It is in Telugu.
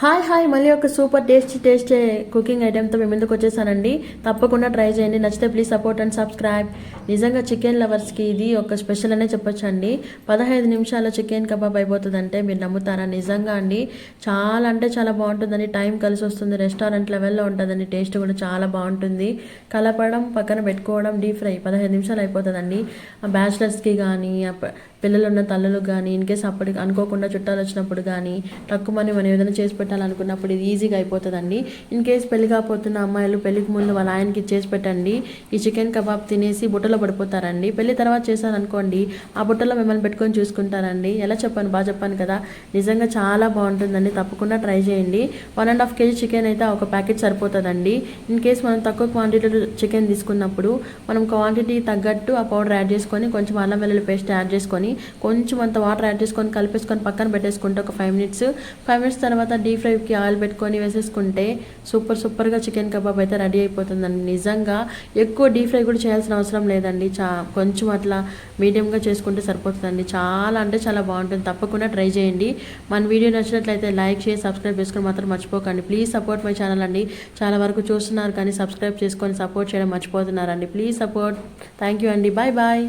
Hi hi. మళ్ళీ ఒక సూపర్ టేస్టీ టేస్టీ కుకింగ్ ఐటెంతో మేము ముందుకు వచ్చేసానండి. తప్పకుండా ట్రై చేయండి. నచ్చితే ప్లీజ్ సపోర్ట్ అండ్ సబ్స్క్రైబ్. నిజంగా చికెన్ లవర్స్కి ఇది ఒక స్పెషల్ అనే చెప్పొచ్చండి. పదహైదు నిమిషాల్లో చికెన్ కబాబ్ అయిపోతుందంటే మీరు నమ్ముతారా? నిజంగా అండి. చాలా అంటే చాలా బాగుంటుందండి. టైం కలిసి వస్తుంది. రెస్టారెంట్ లెవెల్లో ఉంటుందండి. టేస్ట్ కూడా చాలా బాగుంటుంది. కలపడం పక్కన పెట్టుకోవడం డీప్ ఫ్రై పదహైదు నిమిషాలు అయిపోతుందండి. బ్యాచిలర్స్కి కానీ పిల్లలు ఉన్న తల్లులకు కానీ ఇన్కేస్ అప్పటికి అనుకోకుండా చుట్టాలు వచ్చినప్పుడు కానీ తక్కువ మనీ మనం ఏదైనా చేసి పెట్టాలనుకున్నప్పుడు ఇది ఈజీగా అయిపోతుందండి. ఇన్ కేస్ పెళ్ళి కాకపోతున్న అమ్మాయిలు పెళ్ళికి ముందు వాళ్ళ ఆయనకి చేసి పెట్టండి. ఈ చికెన్ కబాబ్ తినేసి బుట్టలో పడిపోతారండి. పెళ్ళి తర్వాత చేశారనుకోండి ఆ బుట్టలో మిమ్మల్ని పెట్టుకొని చూసుకుంటారండి. ఎలా చెప్పాను? బాగా చెప్పాను కదా. నిజంగా చాలా బాగుంటుందండి. తప్పకుండా ట్రై చేయండి. One and half KG chicken అయితే ఒక ప్యాకెట్ సరిపోతుందండి. ఇన్ కేస్ మనం తక్కువ క్వాంటిటీలో చికెన్ తీసుకున్నప్పుడు మనం క్వాంటిటీ తగ్గట్టు ఆ పౌడర్ యాడ్ చేసుకొని కొంచెం అల్లం వెల్లుల్లి పేస్ట్ యాడ్ చేసుకొని కొంచెం అంత వాటర్ యాడ్ చేసుకొని కలిపేసుకొని పక్కన పెట్టేసుకుంటే ఒక ఫైవ్ మినిట్స్ ఫైవ్ మినిట్స్ తర్వాత డీ డీప్ ఫ్రైకి ఆయిల్ పెట్టుకొని వేసేసుకుంటే సూపర్ సూపర్గా చికెన్ కబాబ్ అయితే రెడీ అయిపోతుందండి. నిజంగా ఎక్కువ డీప్ ఫ్రై కూడా చేయాల్సిన అవసరం లేదండి. చా కొంచెం అట్లా మీడియంగా చేసుకుంటే సరిపోతుందండి. చాలా అంటే చాలా బాగుంటుంది. తప్పకుండా ట్రై చేయండి. మన వీడియో నచ్చినట్లయితే లైక్ చేసి సబ్స్క్రైబ్ చేసుకొని మాత్రం మర్చిపోకండి. ప్లీజ్ సపోర్ట్ మై ఛానల్ అండి. చాలా వరకు చూస్తున్నారు కానీ సబ్స్క్రైబ్ చేసుకొని సపోర్ట్ చేయడం మర్చిపోతున్నారండి. Please support. థ్యాంక్ యూ అండి. Bye bye.